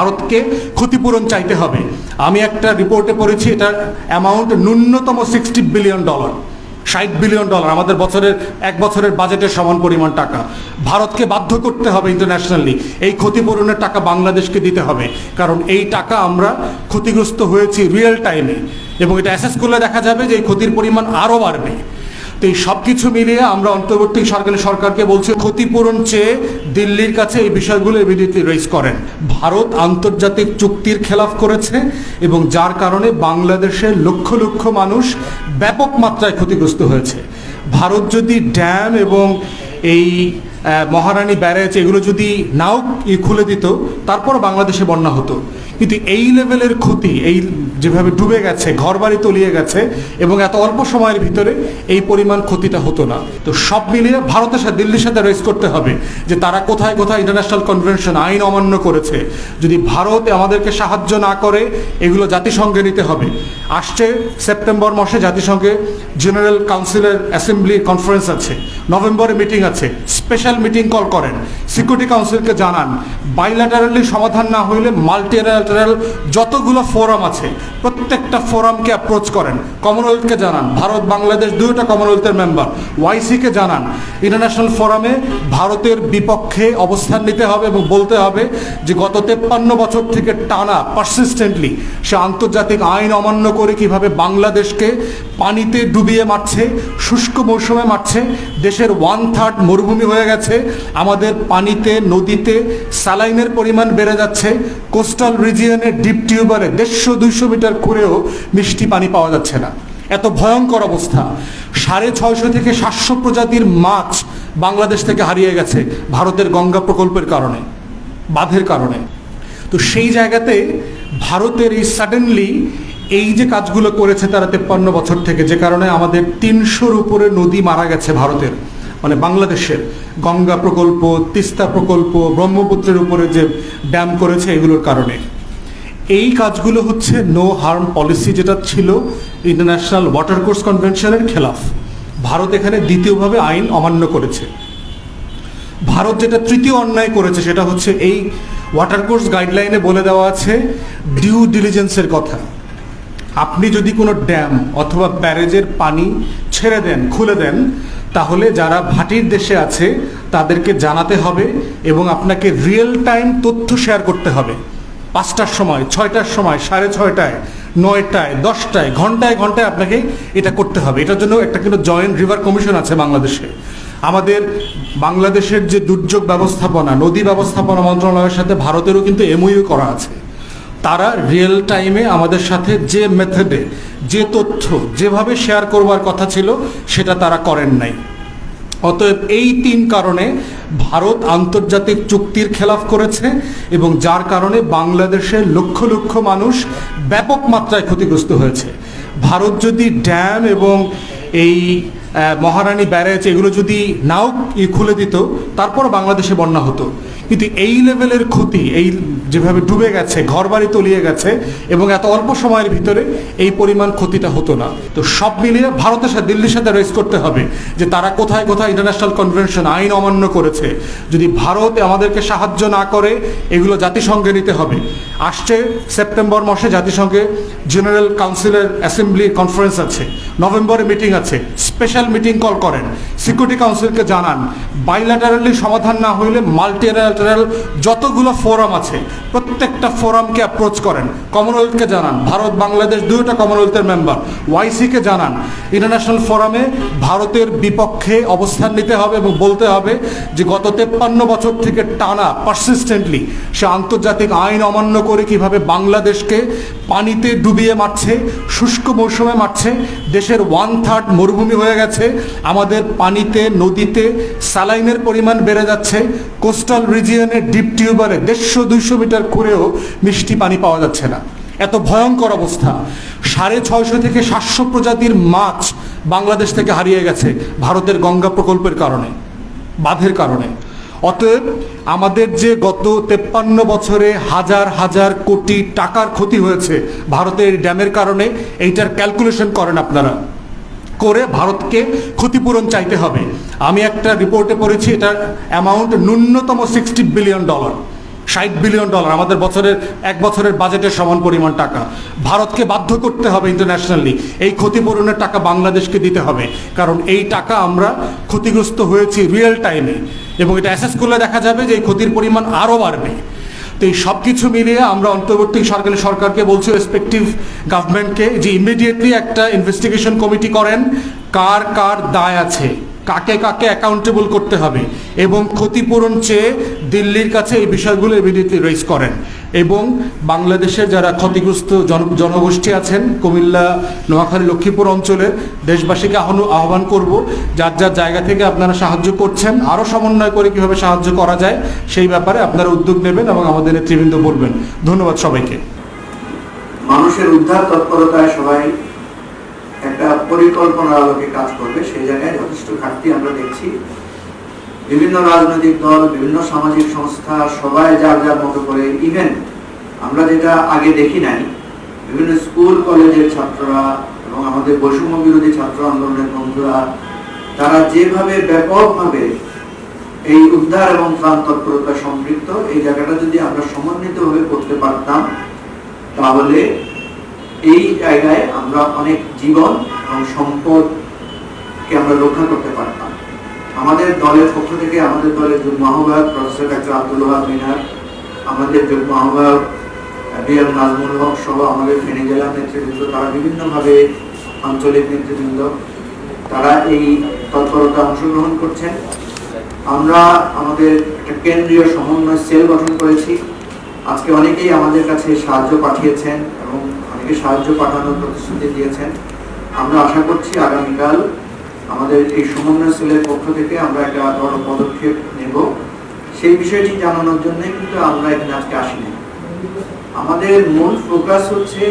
ভারতকে ক্ষতিপূরণ চাইতে হবে। আমি একটা রিপোর্টে পড়েছি, এটার অ্যামাউন্ট ন্যূনতম সিক্সটি বিলিয়ন ডলার ষাট বিলিয়ন ডলার আমাদের বছরের, এক বছরের বাজেটের সমান পরিমাণ টাকা। ভারতকে বাধ্য করতে হবে ইন্টারন্যাশনালি এই ক্ষতিপূরণের টাকা বাংলাদেশকে দিতে হবে। কারণ এই টাকা আমরা ক্ষতিগ্রস্ত হয়েছি রিয়েল টাইমে এবং এটা অ্যাসেস করলে দেখা যাবে যে এই ক্ষতির পরিমাণ আরও বাড়বে। তো এই সব কিছু মিলিয়ে আমরা অন্তর্বর্তী সরকারি সরকারকে বলছি, ক্ষতিপূরণ চেয়ে দিল্লির কাছে এই বিষয়গুলো ইমিডিয়েটলি রেজ করেন। ভারত আন্তর্জাতিক চুক্তির খেলাফ করেছে এবং যার কারণে বাংলাদেশের লক্ষ লক্ষ মানুষ ব্যাপক মাত্রায় ক্ষতিগ্রস্ত হয়েছে। ভারত যদি ড্যাম এবং এই মহারানী ব্যারেজ এগুলো যদি নাও খুলে দিত তারপর বাংলাদেশে বন্যা হতো। কিন্তু এই লেভেলের ক্ষতি, এই যেভাবে ডুবে গেছে, ঘরবাড়ি তলিয়ে গেছে এবং এত অল্প সময়ের ভিতরে এই পরিমাণ ক্ষতিটা হতো না। তো সব মিলিয়ে ভারতের সাথে, দিল্লির সাথে রেস করতে হবে যে তারা কোথায় কোথায় ইন্টারন্যাশনাল কনভেনশন আইন অমান্য করেছে, যদি ভারত আমাদেরকে সাহায্য না করে, এগুলো জাতিসংঘে নিতে হবে। আসছে সেপ্টেম্বর মাসে জাতিসংঘে জেনারেল কাউন্সিলের অ্যাসেম্বলি কনফারেন্স আছে, নভেম্বরে মিটিং আছে স্পেশাল মিটিং কল করেন। সিকিউরিটি কাউন্সিলকে জানান বাইল্যাটারালি সমাধান না হইলে মাল্টিল্যাটারাল যতগুলো ফোরাম আছে, প্রত্যেকটা ফোরামকে অ্যাপ্রোচ করেন। কমনওয়েলথকে জানান, ভারত, বাংলাদেশ দুইটা কমনওয়েলথের মেম্বার ওয়াইসিকে জানান ইন্টারন্যাশনাল ফোরামে ভারতের বিপক্ষে অবস্থান নিতে হবে এবং বলতে হবে যে গত তেপ্পান্ন বছর থেকে টানা পারসিস্টেন্টলি সে আন্তর্জাতিক আইন অমান্য করে কীভাবে বাংলাদেশকে পানিতে ডুবিয়ে মারছে, শুষ্ক মৌসুমে মারছে, দেশের ওয়ান থার্ড মরুভূমি হয়ে গেছে, আমাদের পানিতে, নদীতে স্যালাইনের পরিমাণ বেড়ে যাচ্ছে, কোস্টাল রিজিয়নের ডিপ টিউবারে দেড়শো দুইশো মিটার করেও মিষ্টি পানি পাওয়া যাচ্ছে না। এত ভয়ঙ্কর অবস্থা। সাড়ে ছয়শো থেকে সাতশো প্রজাতির মাছ বাংলাদেশ থেকে হারিয়ে গেছে ভারতের গঙ্গা প্রকল্পের কারণে, বাঁধের কারণে। তো সেই জায়গাতে ভারতের এই সাডেনলি এই যে কাজগুলো করেছে তারা তেপ্পান্ন বছর থেকে, যে কারণে আমাদের তিনশোর উপরে নদী মারা গেছে ভারতের মানে বাংলাদেশের। গঙ্গা প্রকল্প, তিস্তা প্রকল্প, ব্রহ্মপুত্রের উপরে যে ড্যাম করেছে এগুলোর কারণে। এই কাজগুলো হচ্ছে নো হার্ম পলিসি যেটা ছিল ইন্টারন্যাশনাল ওয়াটার কোর্স কনভেনশনের খেলাফ। ভারত এখানে দ্বিতীয়ভাবে আইন অমান্য করেছে। ভারত যেটা তৃতীয় অন্যায় করেছে সেটা হচ্ছে এই ওয়াটার কোর্স গাইডলাইনে বলে দেওয়া আছে ডিউ ডিলিজেন্সের কথা। আপনি যদি কোনো ড্যাম অথবা ব্যারেজের পানি ছেড়ে দেন, খুলে দেন, তাহলে যারা ভাটির দেশে আছে, তাদেরকে জানাতে হবে এবং আপনাকে রিয়েল টাইম তথ্য শেয়ার করতে হবে। পাঁচটার সময়, ছয়টার সময়, সাড়ে ছয়টায়। নয়টায়, দশটায়, ঘন্টায় ঘন্টায় আপনাকে এটা করতে হবে। এটার জন্য একটা কিন্তু জয়েন্ট রিভার কমিশন আছে বাংলাদেশে। আমাদের বাংলাদেশের যে দুর্যোগ ব্যবস্থাপনা, নদী ব্যবস্থাপনা মন্ত্রণালয়ের সাথে ভারতেরও কিন্তু এমওইউ করা আছে। তারা রিয়েল টাইমে আমাদের সাথে যে মেথডে যে তথ্য, যেভাবে শেয়ার করবার কথা ছিল, সেটা তারা করেন নাই। অতএব এই তিন কারণে ভারত আন্তর্জাতিক চুক্তির খেলাফ করেছে এবং যার কারণে বাংলাদেশের লক্ষ লক্ষ মানুষ ব্যাপক মাত্রায় ক্ষতিগ্রস্ত হয়েছে। ভারত যদি ড্যাম এবং এই মহারানী ব্যারেজ এগুলো যদি নাও খুলে দিত তারপর বাংলাদেশে বন্যা হতো। কিন্তু এই লেভেলের ক্ষতি, এই যেভাবে ডুবে গেছে, ঘরবাড়ি তলিয়ে গেছে এবং এত অল্প সময়ের ভিতরে এই পরিমাণ ক্ষতিটা হতো না। তো সব মিলিয়ে ভারতের সাথে, দিল্লির সাথে রেস করতে হবে যে তারা কোথায় কোথায় ইন্টারন্যাশনাল কনভেনশন আইন অমান্য করেছে। যদি ভারত আমাদেরকে সাহায্য না করে, এগুলো জাতিসংঘে নিতে হবে। আসছে সেপ্টেম্বর মাসে জাতিসংঘে জেনারেল কাউন্সিলের অ্যাসেম্বলি কনফারেন্স আছে। নভেম্বরে মিটিং আছে। স্পেশাল মিটিং কল করেন। সিকিউরিটি কাউন্সিলকে জানান বাইল্যাটারালি সমাধান না হইলে মাল্টিল্যাটারাল যতগুলো ফোরাম আছে, প্রত্যেকটা ফোরামকে অ্যাপ্রোচ করেন। কমনওয়েলথকে জানান, ভারত, বাংলাদেশ দুইটা কমনওয়েলথের মেম্বার ওয়াইসিকে জানান ইন্টারন্যাশনাল ফোরামে ভারতের বিপক্ষে অবস্থান নিতে হবে এবং বলতে হবে যে গত তেপ্পান্ন বছর থেকে টানা পারসিস্টেন্টলি সে আন্তর্জাতিক আইন অমান্য করে কীভাবে বাংলাদেশকে পানিতে ডুবিয়ে মারছে, শুষ্ক মৌসুমে মারছে, দেশের ওয়ান থার্ড মরুভূমি হয়ে গেছে। আমাদের পানিতে, নদীতে স্যালাইনের পরিমাণ বেড়ে যাচ্ছে। কোস্টাল রিজিয়নের ডিপ টিউবারে দেড়শো, দুইশো মিটার করেও মিষ্টি পানি পাওয়া যাচ্ছে না। এত ভয়ঙ্কর অবস্থা। সাড়ে ছয়শো থেকে সাতশো প্রজাতির মাছ বাংলাদেশ থেকে হারিয়ে গেছে ভারতের গঙ্গা প্রকল্পের কারণে, বাঁধের কারণে। অতএব আমাদের যে গত তেপ্পান্ন বছরে হাজার হাজার কোটি টাকার ক্ষতি হয়েছে ভারতের ড্যামের কারণে, এইটার ক্যালকুলেশন করেন আপনারা। করে ভারতকে ক্ষতিপূরণ চাইতে হবে। আমি একটা রিপোর্টে পড়েছি এটার অ্যামাউন্ট ন্যূনতম সিক্সটি বিলিয়ন ডলার ষাট বিলিয়ন ডলার আমাদের বছরের, এক বছরের বাজেটের সমান পরিমাণ টাকা। ভারতকে বাধ্য করতে হবে ইন্টারন্যাশনালি এই ক্ষতিপূরণের টাকা বাংলাদেশকে দিতে হবে। কারণ এই টাকা আমরা ক্ষতিগ্রস্ত হয়েছি রিয়েল টাইমে এবং এটা অ্যাসেস করলে দেখা যাবে যে এই ক্ষতির পরিমাণ আরও বাড়বে। তো এই সব কিছু মিলিয়ে আমরা অন্তর্বর্তী সরকারি সরকারকে বলছি রেসপেক্টিভ গভর্নমেন্টকে যে ইমিডিয়েটলি একটা ইনভেস্টিগেশন কমিটি করেন, কার কার দায় আছে, কাকে কাকে অ্যাকাউন্টেবল করতে হবে, এবং ক্ষতিপূরণ চেয়ে দিল্লির কাছে এই বিষয়গুলো ইমিডিয়েটলি রেজ করেন। এবং বাংলাদেশের যারা ক্ষতিগ্রস্ত জন, জনগোষ্ঠী আছেন, কুমিল্লা, নোয়াখালী, লক্ষ্মীপুর অঞ্চলের দেশবাসীকে আহ্বান আহ্বান করব, যার যার জায়গা থেকে আপনারা সাহায্য করছেন আরও সমন্বয় করে কীভাবে সাহায্য করা যায়, সেই ব্যাপারে আপনারা উদ্যোগ নেবেন এবং আমাদের নেতৃবৃন্দ বলবেন। ধন্যবাদ সবাইকে। মানুষের উদ্ধার তৎপরতায় সবাই একটা পরিকল্পনার আলোকে কাজ করবে, সেই জায়গায় যথেষ্ট ঘাটতি আমরা দেখছি। বিভিন্ন রাজনৈতিক দল, বিভিন্ন সামাজিক সংস্থা, সবাই যার যার মতো করে ইভেন আমরা যেটা আগে দেখি নাই, বিভিন্ন স্কুল, কলেজের ছাত্ররা এবং আমাদের বৈষম্য বিরোধী ছাত্র আন্দোলনের বন্ধুরা, তারা যেভাবে ব্যাপকভাবে এই উদ্ধার এবং ত্রাণ তৎপরতা সম্পৃক্ত, এই জায়গাটা যদি আমরা সমন্বিতভাবে করতে পারতাম, তাহলে এই জায়গায় আমরা অনেক জীবন এবং সম্পদকে আমরা রক্ষা করতে পারতাম। আমাদের দলের পক্ষ থেকে আমাদের দলের যুগ্ম আহ্বায়ক প্রফেসর ডাক্তার আব্দুল ওহাব মিনার, আমাদের যুগ্ম আহ্বায়ক বি এম নাজমুল হক সহ আমাদের ফেনী জেলার নেতৃবৃন্দ, তারা বিভিন্নভাবে আঞ্চলিক নেতৃবৃন্দ, তারা এই তৎপরতা অংশগ্রহণ করছেন। আমরা আমাদের একটা কেন্দ্রীয় সমন্বয় সেল গঠন করেছি। আজকে অনেকেই আমাদের কাছে সাহায্য পাঠিয়েছেন এবং অনেকে সাহায্য পাঠানোর প্রতিশ্রুতি দিয়েছেন। আমরা আশা করছি আগামীকাল আমাদের এই সমন্বয় সেলের পক্ষ থেকে আমরা একটা বড় পদক্ষেপ নেব। সেই বিষয়টি জানানোর জন্য কিন্তু আমরা এখানে আজকে আসিনি। আমাদের মূল ফোকাস হচ্ছে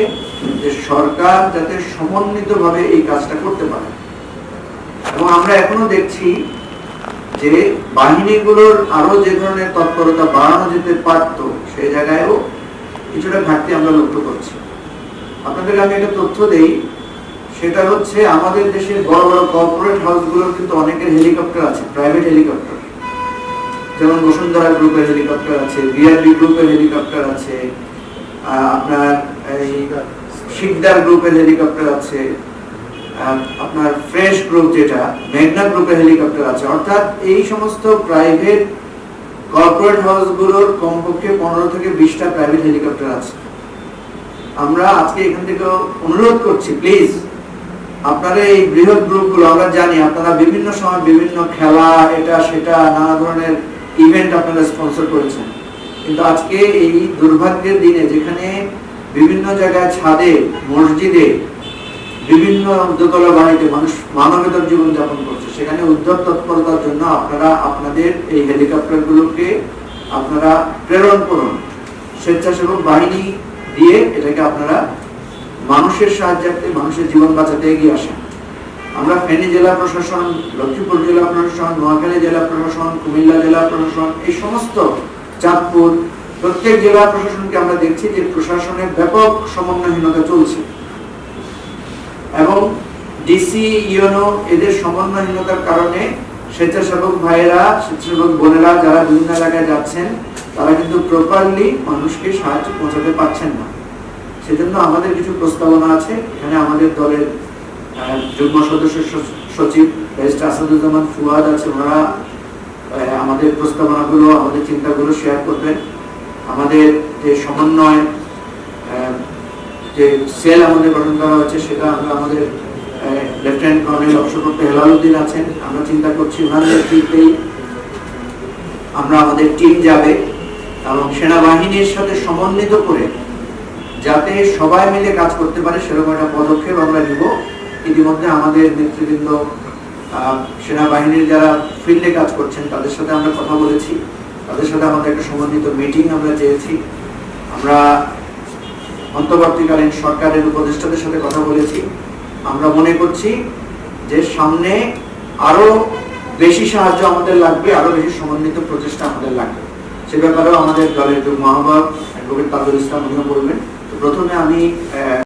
যে সরকার যাতে সমন্বিতভাবে এই কাজটা করতে পারে। এবং আমরা এখনও দেখছি যে বাহিনীগুলোর আরও যে ধরনের তৎপরতা বাড়ানো যেতে পারত, সেই জায়গায়ও কিছুটা ঘাটতি আমরা লক্ষ্য করছি। আপনাদের আমি একটা তথ্য দেই সেটা হচ্ছে আমাদের দেশের বড় বড় কর্পোরেট হাউসগুলোর কিন্তু অনেকের হেলিকপ্টার আছে প্রাইভেট হেলিকপ্টার যেমন বসুন্ধরা গ্রুপের হেলিকপ্টার আছে বিআরবি গ্রুপের হেলিকপ্টার আছে আপনার এই শিকদার গ্রুপের হেলিকপ্টার আছে আপনার ফ্রেশ গ্রুপ যেটা, মেঘনা গ্রুপের হেলিকপ্টার আছে। অর্থাৎ এই সমস্ত প্রাইভেট কর্পোরেট হাউসগুলোর কমপক্ষে পনেরো থেকে বিশটা প্রাইভেট হেলিকপ্টার আছে। আমরা আজকে এখান থেকে অনুরোধ করছি প্লিজ আপনারা এই বৃহৎ গ্রুপগুলো, আমরা জানি আপনারা বিভিন্ন সময় বিভিন্ন খেলা, এটা, সেটা, নানা ধরনের ইভেন্ট আপনারা স্পন্সর করেছেন। কিন্তু আজকে এই দুর্ভাগ্যের দিনে যেখানে বিভিন্ন জায়গায় ছাদে, মসজিদে, বিভিন্ন দোতলা বাড়িতে মানুষ মানবেতর জীবন যাপন করছে, সেখানে উদ্যোগ তৎপরতার জন্য আপনারা আপনাদের এই হেলিকপ্টারগুলোকে আপনারা প্রেরণ করুন। স্বেচ্ছাসেবক বাহিনী দিয়ে এটাকে আপনারা মানুষের সাহায্যার্থে মানুষের জীবন বাঁচাতে এগিয়ে আসেন। আমরা ফেনী জেলা প্রশাসন, লক্ষ্মীপুর জেলা প্রশাসন, নোয়াখালী জেলা প্রশাসন, কুমিল্লা জেলা প্রশাসন, এই সমস্ত চাঁদপুর প্রত্যেক জেলা প্রশাসনকে আমরা দেখছি যে প্রশাসনের ব্যাপক সমন্বয়হীনতা চলছে। এবং ডিসি ইউনো এদের সমন্বয়হীনতার কারণে স্বেচ্ছাসেবক ভাইয়েরা, স্বেচ্ছাসেবক বোনেরা যারা বিভিন্ন এলাকায় যাচ্ছেন, তারা কিন্তু প্রপারলি মানুষকে সাহায্য পৌঁছাতে পারছেন না। সেজন্য আমাদের কিছু প্রস্তাবনা আছে। এখানে আমাদের দলের যুগ্ম সদস্য সচিব ব্যারিস্টার আসাদুজ্জামান ফুয়াদ আছে, ওনারা আমাদের প্রস্তাবনাগুলো, আমাদের চিন্তাগুলো শেয়ার করবেন। আমাদের যে সমন্বয় যে সেল আমাদের গঠন করা হয়েছে, সেটা আমরা আমাদের লেফটেন্যান্ট কর্নেল অবসরপ্রাপ্ত হেলালুদ্দিন আছেন। আমরা চিন্তা করছি ওনার নেতৃত্বেই আমরা আমাদের টিম যাবে এবং সেনাবাহিনীর সাথে সমন্বিত করে যাতে সবাই মিলে কাজ করতে পারে, সেরকম একটা পদক্ষেপ আমরা নিব। ইতিমধ্যে আমাদের নেতৃবৃন্দ সেনাবাহিনীর যারা ফিল্ডে কাজ করছেন, তাদের সাথে আমরা কথা বলেছি। তাদের সাথে আমাদের একটা সমন্বিত মিটিং আমরা চেয়েছি। আমরা অন্তর্বর্তীকালীন সরকারের উপদেষ্টাদের সাথে কথা বলেছি। আমরা মনে করছি যে সামনে আরও বেশি সাহায্য আমাদের লাগবে, আরও বেশি সমন্বিত প্রচেষ্টা আমাদের লাগবে। সে ব্যাপারেও আমাদের দলের যুগ্ম আহ্বায়ক অ্যাডভোকেট তাজুল ইসলাম উনিও বলবেন। প্রথমে আমি